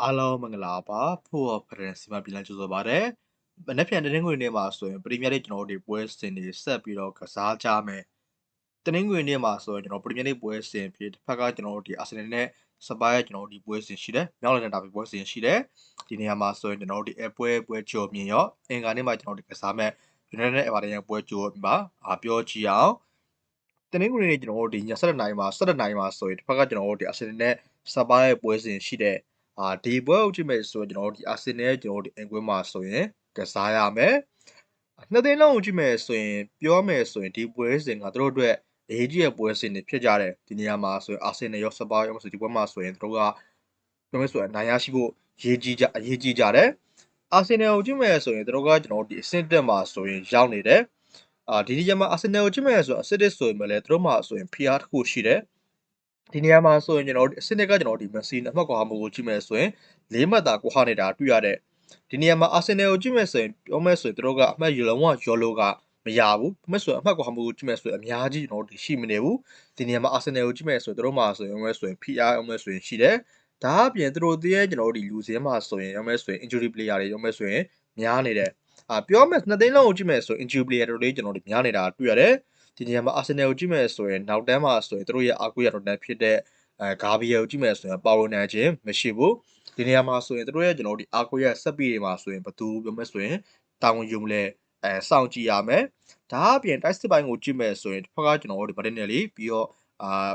အားလုံးမင်္ဂလာပါဖို့ဖရန်စီမှာပြန်လည်ကြိုဆိုပါရစေ။မနေ့ပြန်တနင်္ဂနွေနေ့မှာဆိုရင်ပရီးမီးယားလိကျွန်တော်တို့ပွဲစဉ်တွေဆက်ပြီးတော့ကစားကြမယ်။တနင်္ဂနွေနေ့မှာဆိုရင်ကျွန်တော်ပရီးမီးယားလိပွဲစဉ်ဖြစ်တစ်ဖက်ကကျွန်တော်တို့ဒီအာဆင်နယ်နဲ့စပါးရဲ့ကျွန်တော်တို့ဒီပွဲစဉ်ရှိတယ်။မြောက်လန်ဒါဘီပွဲစဉ်ရှိတယ်။ဒီနေရာမှာဆိုရင်ကျွန်တော်တို့ဒီအပွဲပွဲကြော်မြင်ရောအင်္ဂါနေ့မှာကျွန်တော်တို့ကစားမယ်။ United နဲ့ Everton ရဲ့ပွဲကြော်မှာအာပြောကြည့်အောင်။တနင်္ဂနွေနေ့ကျွန်တော်တို့ဒီည7:00နာရီမှာ7:00နာရီမှာဆိုရင်တစ်ဖက်ကကျွန်တော်တို့ဒီအာဆင်နယ်နဲ့စပါးရဲ့ပွဲစဉ်ရှိတယ်။ အာဒီပွဲကိုကြည့်မယ်ဆိုရင်ကျွန်တော်တို့ဒီအာဆင်နယ်ကျွန်တော်တို့ဒီအင်ကွင်းမှာဆိုရင်ကစားရမယ်နှစ်သိန်းလုံးကိုကြည့်မယ်ဆိုရင်ပြောမယ်ဆိုရင်ဒီပွဲစဉ်ကတို့အတွက်အရေးကြီးတဲ့ပွဲစဉ်တွေဖြစ်ကြတယ်ဒီနေရာမှာဆိုရင်အာဆင်နယ်ရောစပါရောဆိုဒီပွဲမှာဆိုရင်တို့ကပြောမယ်ဆိုရင်နိုင်ရရှိဖို့ရေးကြီးကြအရေးကြီးကြတယ်အာဆင်နယ်ကိုကြည့်မယ်ဆိုရင်တို့ကကျွန်တော်တို့ဒီအဆင့်တက်မှာဆိုရင်ရောက်နေတယ်အာဒီဒီရမှာအာဆင်နယ်ကိုကြည့်မယ်ဆိုအဆစ်တစ်ဆိုရင်လည်းတို့မှာဆိုရင် PR တစ်ခုရှိတယ် ဒီနေရာမှာဆိုရင်ကျွန်တော်တို့အစနစ်ကကျွန်တော်တို့ဒီမက်ဆီနဲ့အမှတ်ကွာမှုကိုကြည့်မယ်ဆိုရင်၄မှတ်သာကွာနေတာတွေ့ရတဲ့ဒီနေရာမှာအာဆင်နယ်ကိုကြည့်မယ်ဆိုရင်ပြောမယ်ဆိုရင်တို့ကအမှတ်ယူလုံးဝရောလိုကမရဘူး။မဆိုရင်အမှတ်ကွာမှုကိုကြည့်မယ်ဆိုရင်အများကြီးကျွန်တော်တို့ရှိမနေဘူး။ဒီနေရာမှာအာဆင်နယ်ကိုကြည့်မယ်ဆိုရင်တို့မှာဆိုရင်မဲဆိုရင် PR အောင်မဲဆိုရင်ရှိတယ်။ဒါအပြင်တို့တည်းရဲ့ကျွန်တော်တို့ဒီလူစင်းမှာဆိုရင်ရောမဲဆိုရင် injury player တွေရောမဲဆိုရင်များနေတယ်။အာပြောမယ်နှစ်သိန်းလုံးကိုကြည့်မယ်ဆိုရင် injury player တွေကျွန်တော်တို့များနေတာတွေ့ရတယ်။ ဒီနေရာမှာအာဆင်နယ်ကိုကြည့်မယ်ဆိုရင်နောက်တန်းမှာဆိုရင်တို့ရဲ့အားကိုးရတော့တန်းဖြစ်တဲ့အဲဂါဘီယယ်ကိုကြည့်မယ်ဆိုရင်ပါဝင်နိုင်ခြင်းမရှိဘူးဒီနေရာမှာဆိုရင်တို့ရဲ့ကျွန်တော်တို့ဒီအာကိုရဲ့ဆက်ပြီးတွေမှာဆိုရင်ဘသူပြောမယ်ဆိုရင်တာဝန်ယူမလဲအဲစောင့်ကြည့်ရမယ်ဒါအပြင်တိုက်စစ်ပိုင်းကိုကြည့်မယ်ဆိုရင်တစ်ဖက်ကကျွန်တော်တို့ဒီဗတ်နယ်လေးပြီးတော့အာ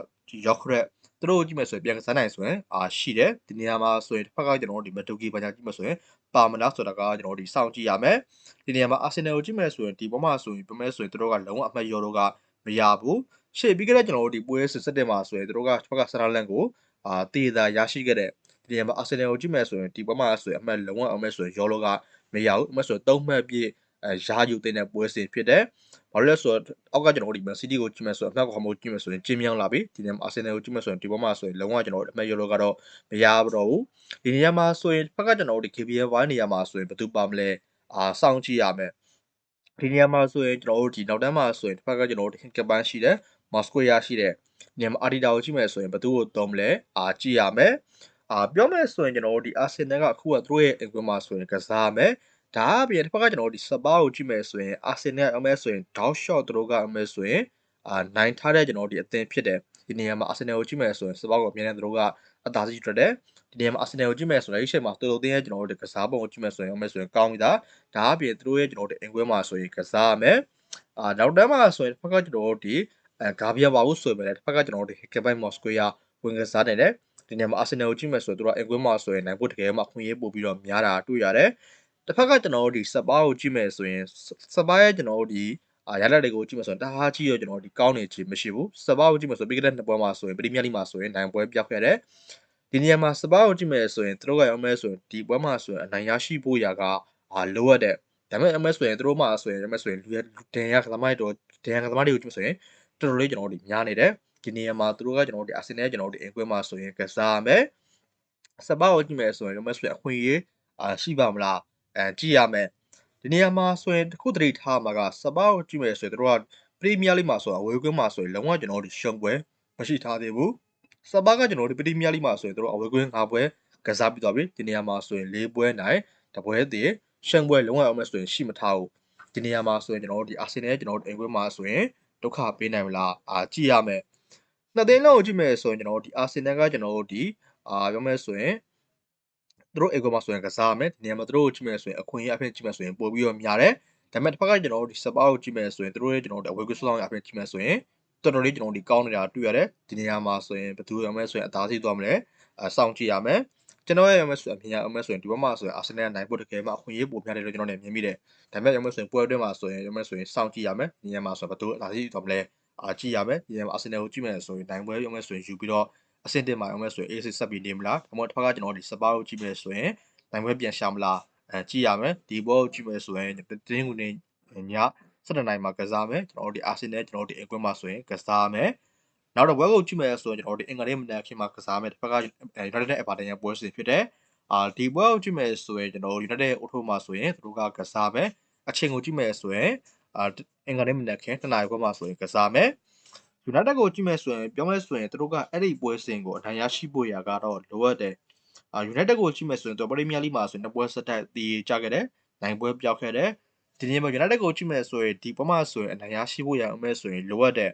ရောက်ခရက်သူတို့ကြည့်မယ်ဆိုရင်ပြန်ကစားနိုင်ဆိုရင်အာရှိတယ်ဒီနေရာမှာဆိုရင်တစ်ဖက်ကကျွန်တော်တို့ဒီမတူကီဘာညာကြည့်မယ်ဆိုရင် ပါမလားဆိုတာကကျွန်တော်တို့ဒီစောင့်ကြည့်ရမယ်ဒီနေရာမှာအာဆင်နယ်ကိုကြည့်မယ်ဆိုရင်ဒီပေါ်မှာဆိုရင်ပြောမယ်ဆိုရင်တို့ကလုံးဝအမှတ်ရောတော့ကမရဘူးရှေ့ပြီးခဲ့တဲ့ကျွန်တော်တို့ဒီပွဲစစ်စစ်တင်မှာဆိုရင်တို့ကတစ်ဖက်ကဆာလန်ကိုအာတေသာရရှိခဲ့တဲ့ဒီနေရာမှာအာဆင်နယ်ကိုကြည့်မယ်ဆိုရင်ဒီပွဲမှာဆိုရင်အမှတ်လုံးဝအောင်မဲ့ဆိုရင်ရောလောကမရဘူးအမှတ်ဆိုရင်၃မှတ်ပြည့် အဲရာယူတင်တဲ့ပွဲစဉ်ဖြစ်တယ်။ဘာလို့လဲဆိုတော့အောက်ကကျွန်တော်တို့ဒီမန်စီးတီးကိုကြည့်မယ်ဆိုတော့အမှတ်ကောင်မှုကြည့်မယ်ဆိုရင်ကျင်းမြောင်းလာပြီဒီနေရာမှာအာဆင်နယ်ကိုကြည့်မယ်ဆိုရင်ဒီပွဲမှာဆိုရင်လုံးဝကျွန်တော်တို့အမှတ်ရောလောကတော့မရတော့ဘူး။ဒီနေရာမှာဆိုရင်ဘက်ကကျွန်တော်တို့ဒီ KPL ဝိုင်းနေရာမှာဆိုရင်ဘယ်သူပါမလဲအာစောင့်ကြည့်ရမယ်။ဒီနေရာမှာဆိုရင်ကျွန်တော်တို့ဒီနောက်တန်းမှာဆိုရင်တစ်ဖက်ကကျွန်တော်တို့ဟင်ကပန်းရှိတယ်မော်စကိုရရှိတယ်ညမှာအာဒီတာကိုကြည့်မယ်ဆိုရင်ဘသူ့ကိုသုံးမလဲအာကြည့်ရမယ်အာပြောမယ်ဆိုရင်ကျွန်တော်တို့ဒီအာဆင်နယ်ကအခုကသူတို့ရဲ့အင်ကွင်းမှာဆိုရင်ကစားမယ် ဒါအပြင်တစ်ဖက်ကကျွန်တော်တို့ဒီစပါးကိုကြည့်မယ်ဆိုရင်အာဆင်နယ်အမဲဆိုရင် down shot သူတို့ကအမဲဆိုရင်အာနိုင်ထားတဲ့ကျွန်တော်တို့ဒီအသင်းဖြစ်တယ်ဒီနေရာမှာအာဆင်နယ်ကိုကြည့်မယ်ဆိုရင်စပါးကိုအမြဲတမ်းသူတို့ကအသာစီးထွက်တယ်ဒီနေရာမှာအာဆင်နယ်ကိုကြည့်မယ်ဆိုရင်အဲ့ဒီချိန်မှာသူတို့အသင်းရဲ့ကျွန်တော်တို့ဒီကစားပုံကိုကြည့်မယ်ဆိုရင်အမဲဆိုရင်ကောင်းပြီသားဒါအပြင်သူတို့ရဲ့ကျွန်တော်တို့အင်ကွင်းမှာဆိုရင်ကစားမယ်အာနောက်တန်းမှာဆိုရင်တစ်ဖက်ကကျွန်တော်တို့ဒီအဲဂါဘီယာပါဘူးဆိုပေမဲ့တစ်ဖက်ကကျွန်တော်တို့ဒီကက်ဘိုင်မော်စကွေယာဝင်ကစားတယ်ဒီနေရာမှာအာဆင်နယ်ကိုကြည့်မယ်ဆိုတော့သူတို့အင်ကွင်းမှာဆိုရင်နိုင်ဖို့တကယ်မှအခွင့်အရေးပို့ပြီးတော့များတာတွေ့ရတယ် တစ်ဖက်ကကျွန်တော်တို့ဒီစပါးကိုကြည့်မယ်ဆိုရင်စပါးရဲ့ကျွန်တော်တို့ဒီအာရလက်တွေကိုကြည့်မယ်ဆိုရင်တအားကြီးရောကျွန်တော်ဒီကောင်းနေခြင်းမရှိဘူးစပါးကိုကြည့်မယ်ဆိုပြီးခဲ့တဲ့နှစ်ပွဲမှာဆိုရင်ပရီးမီးယားလိမှာဆိုရင်နိုင်ပွဲပြောက်ခဲ့တယ်ဒီနေရာမှာစပါးကိုကြည့်မယ်ဆိုရင်သူတို့ကရောမဲဆိုရင်ဒီပွဲမှာဆိုရင်အနိုင်ရရှိဖို့ရာကအာလိုအပ်တဲ့ဒါပေမဲ့အမဲဆိုရင်သူတို့မှဆိုရင်အမဲဆိုရင်လူရဒန်ရကသမိုင်းတော့ဒန်ရကသမိုင်းတွေကိုကြည့်မယ်ဆိုရင်တော်တော်လေးကျွန်တော်တို့များနေတယ်ဒီနေရာမှာသူတို့ကကျွန်တော်တို့အာဆင်နယ်ကျွန်တော်တို့အင်ကွင်းမှာဆိုရင်ကစားမယ်စပါးကိုကြည့်မယ်ဆိုရင်အမဲဆိုရင်အခွင့်အရေးအာရှိပါမလား အဲကြည့်ရမယ်ဒီနေရာမှာဆိုရင်တခုတတိထားမှာကစပါးကိုကြည့်မယ်ဆိုရင်တို့ကပရီးမီးယားလိမှာဆိုတာအဝေးကွင်းမှာဆိုရင်လုံးဝကျွန်တော်တို့ရှုံပွဲမရှိထားသေးဘူးစပါးကကျွန်တော်တို့ပရီးမီးယားလိမှာဆိုရင်တို့အဝေးကွင်း၅ပွဲကစားပြီးသွားပြီဒီနေရာမှာဆိုရင်၄ပွဲနိုင်တပွဲသေးရှုံပွဲလုံးဝအောင်မဲ့ဆိုရင်ရှိမထားဘူးဒီနေရာမှာဆိုရင်ကျွန်တော်တို့ဒီအာဆင်နယ်ကျွန်တော်တို့အင်ကွင်းမှာဆိုရင်ဒုက္ခပေးနိုင်မလားအာကြည့်ရမယ်နှစ်သိန်းလုံးကိုကြည့်မယ်ဆိုရင်ကျွန်တော်တို့ဒီအာဆင်နယ်ကကျွန်တော်တို့ဒီအာပြောမယ်ဆိုရင် သူတို့အေကွန်မှာဆိုရင်ကစားမယ်ဒီနေရာမှာသူတို့ကိုကြည့်မယ်ဆိုရင်အခွင့်အရေးအဖြစ်ကြည့်မယ်ဆိုရင်ပို့ပြီးတော့များတယ်ဒါပေမဲ့တစ်ဖက်ကကျွန်တော်တို့ဒီစပါးကိုကြည့်မယ်ဆိုရင်သူတို့ရဲ့ကျွန်တော်တို့အဝေးကွဆောင်းအဖြစ်ကြည့်မယ်ဆိုရင်တော်တော်လေးကျွန်တော်ဒီကောင်းနေတာတွေ့ရတယ်ဒီနေရာမှာဆိုရင်ဘယ်သူရမယ်ဆိုရင်အသားစီးသွားမလဲအဆောင်ကြည့်ရမယ်ကျွန်တော်ရဲ့ရမယ်ဆိုရင်အမြင်ရမယ်ဆိုရင်ဒီဘက်မှာဆိုရင်အာဆင်နယ်နိုင်ဖို့တကယ်မှအခွင့်အရေးပိုများတယ်လို့ကျွန်တော်လည်းမြင်မိတယ်ဒါပေမဲ့ရမယ်ဆိုရင်ပွဲအတွင်းမှာဆိုရင်ရမယ်ဆိုရင်စောင့်ကြည့်ရမယ်ဒီနေရာမှာဆိုရင်ဘယ်သူအသားစီးသွားမလဲအာကြည့်ရမယ်ဒီနေရာမှာအာဆင်နယ်ကိုကြည့်မယ်ဆိုရင်နိုင်ပွဲရမယ်ဆိုရင်ယူပြီးတော့ အဆင့်တင်မှာရမယ်ဆိုရင် AC ဆက်ပြီးနေမလားဒါမှမဟုတ်တစ်ဖက်ကကျွန်တော်ဒီစပါးကိုကြည့်မယ်ဆိုရင်နိုင်ပွဲပြန်ရှာမလားအဲကြည့်ရမယ်ဒီဘောကိုကြည့်မယ်ဆိုရင်တင်းကူနေည7နိုင်မှာကစားမယ်ကျွန်တော်တို့ဒီအာဆင်နယ်ကျွန်တော်တို့ဒီအကွင်းမှာဆိုရင်ကစားမယ်နောက်တော့ဘွဲကိုကြည့်မယ်ဆိုရင်ကျွန်တော်တို့အင်္ဂလိပ်မနက်ခင်းမှာကစားမယ်တစ်ဖက်က United နဲ့ Everton ရဲ့ပွဲစဉ်ဖြစ်တယ်အာဒီပွဲကိုကြည့်မယ်ဆိုရင်ကျွန်တော်တို့ United အုပ်ထုပ်မှာဆိုရင်သူတို့ကကစားမယ်အချိန်ကိုကြည့်မယ်ဆိုရင်အာအင်္ဂလိပ်မနက်ခင်းတနာရီခွဲမှာဆိုရင်ကစားမယ် United ကိုကြည့်မယ်ဆိုရင်ပြောမယ်ဆိုရင်သူတို့ကအဲ့ဒီပွဲစဉ်ကိုအနိုင်ရရှိဖို့ရာကတော့လိုအပ်တယ်အာ United ကိုကြည့်မယ်ဆိုရင်သူပရီးမီးယားလိမှာဆိုရင်နှစ်ပွဲဆက်တိုက်တီးကြခဲ့တယ်နိုင်ပွဲပြောက်ခဲ့တယ်ဒီနေ့မှာ United ကိုကြည့်မယ်ဆိုရင်ဒီပွဲမှာဆိုရင်အနိုင်ရရှိဖို့ရအောင်မဲ့ဆိုရင်လိုအပ်တဲ့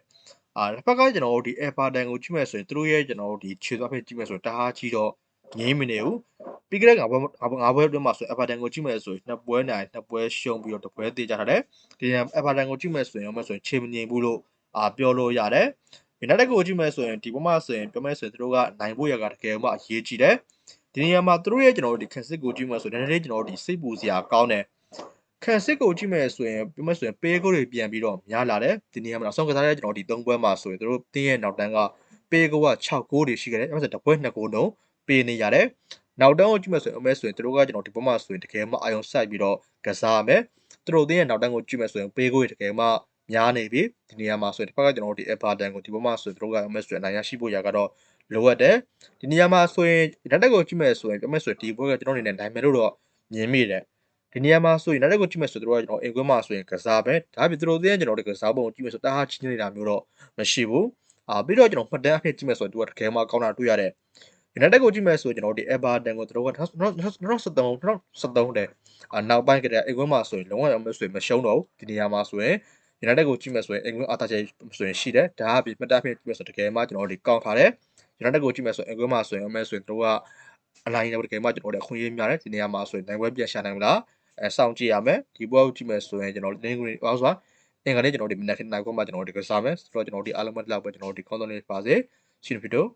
အာတစ်ဖက်ကကျွန်တော်တို့ဒီ Everton ကိုကြည့်မယ်ဆိုရင်သူတို့ရဲ့ကျွန်တော်တို့ဒီခြေသွားဖိကြည့်မယ်ဆိုရင်တအားကြီးတော့ငြင်းမနေဘူးပြီးကြတဲ့ငါဘွဲငါဘွဲအတွင်းမှာဆို Everton ကိုကြည့်မယ်ဆိုရင်နှစ်ပွဲနိုင်နှစ်ပွဲရှုံးပြီးတော့တစ်ပွဲသေးကြထားတယ်ဒီနေ့ Everton ကိုကြည့်မယ်ဆိုရင်ရောမဲ့ဆိုရင်ခြေမငြိမ်ဘူးလို့ အာပြောလို့ရတယ် United ကိုကြည့်မယ်ဆိုရင်ဒီဘက်မှာဆိုရင်ပြောမယ်ဆိုရင်သူတို့ကနိုင်ဖို့ရကတကယ်မှအရေးကြီးတယ်ဒီနေရာမှာသူတို့ရဲ့ကျွန်တော်တို့ဒီခက်စစ်ကိုကြည့်မယ်ဆိုရင်နည်းနည်းလေးကျွန်တော်တို့ဒီစိတ်ပူစရာကောင်းတယ်ခက်စစ်ကိုကြည့်မယ်ဆိုရင်ပြောမယ်ဆိုရင်ပေးကိုတွေပြန်ပြီးတော့များလာတယ်ဒီနေရာမှာနောက်ဆုံးကစားတဲ့ကျွန်တော်ဒီ၃ပွဲမှာဆိုရင်သူတို့တင်းရဲ့နောက်တန်းကပေးကိုက6ဂိုးတွေရှိခဲ့တယ်ပြောမယ်ဆိုရင်တစ်ပွဲ2ဂိုးလုံးပေးနေရတယ်နောက်တန်းကိုကြည့်မယ်ဆိုရင်အမဲဆိုရင်သူတို့ကကျွန်တော်ဒီဘက်မှာဆိုရင်တကယ်မှအာယုံစိုက်ပြီးတော့ကစားမယ်သူတို့တင်းရဲ့နောက်တန်းကိုကြည့်မယ်ဆိုရင်ပေးကိုတွေတကယ်မှ များနေပြီဒီနေရာမှာဆိုရင်တစ်ဖက်ကကျွန်တော်တို့ဒီ Everton ကိုဒီဘက်မှာဆိုရင်သူတို့ကအမဲဆိုရင်အနိုင်ရရှိဖို့ရကတော့လိုအပ်တယ်ဒီနေရာမှာဆိုရင် United ကိုကြည့်မယ်ဆိုရင်ပြောမယ်ဆိုရင်ဒီဘက်ကကျွန်တော်အနေနဲ့နိုင်မယ်လို့တော့မြင်မိတယ်ဒီနေရာမှာဆိုရင် United ကိုကြည့်မယ်ဆိုတော့ကျွန်တော်အင်ကွင်းမှာဆိုရင်ကစားပဲဒါပေမဲ့သူတို့တင်းကျွန်တော်တို့ကစားပုံကိုကြည့်မယ်ဆိုတအားချင်းနေတာမျိုးတော့မရှိဘူးအာပြီးတော့ကျွန်တော်မှတ်တမ်းအဖြစ်ကြည့်မယ်ဆိုရင်သူကတကယ်မှကောင်းတာတွေ့ရတယ် United ကိုကြည့်မယ်ဆိုရင်ကျွန်တော်ဒီ Everton ကိုသူတို့က2023 2023တဲ့အာနောက်ပိုင်းကတည်းကအင်ကွင်းမှာဆိုရင်လုံးဝမဆိုရင်မရှုံးတော့ဘူးဒီနေရာမှာဆိုရင် United ကိုကြည့်မယ်ဆိုရင်အင်ကွင်းအာတာချေဆိုရင်ရှိတယ်ဒါအပြင်မှတ်တမ်းအဖြစ်ကြည့်မယ်ဆိုတကယ်မှကျွန်တော်ဒီကောင်းထားတယ် United ကိုကြည့်မယ်ဆိုရင်အင်ကွင်းမှာဆိုရင်အမဲဆိုရင်သူတို့ကအလိုင်းတော့တကယ်မှကျွန်တော်တို့ခွင့်ရများတယ်ဒီနေရာမှာဆိုရင်နိုင်ပွဲပြန်ရှာနိုင်မလားအဲစောင့်ကြည့်ရမယ်ဒီပွဲကိုကြည့်မယ်ဆိုရင်ကျွန်တော်တင်းကွင်းဟောဆိုတာအင်္ဂါနေ့ကျွန်တော်ဒီမနက်ခင်းနိုင်ခွင့်မှာကျွန်တော်ဒီကစားမယ်ဆိုတော့ကျွန်တော်ဒီအားလုံးမလောက်ပဲကျွန်တော်ဒီ content လေးပါစေရှင်ဗီဒီယို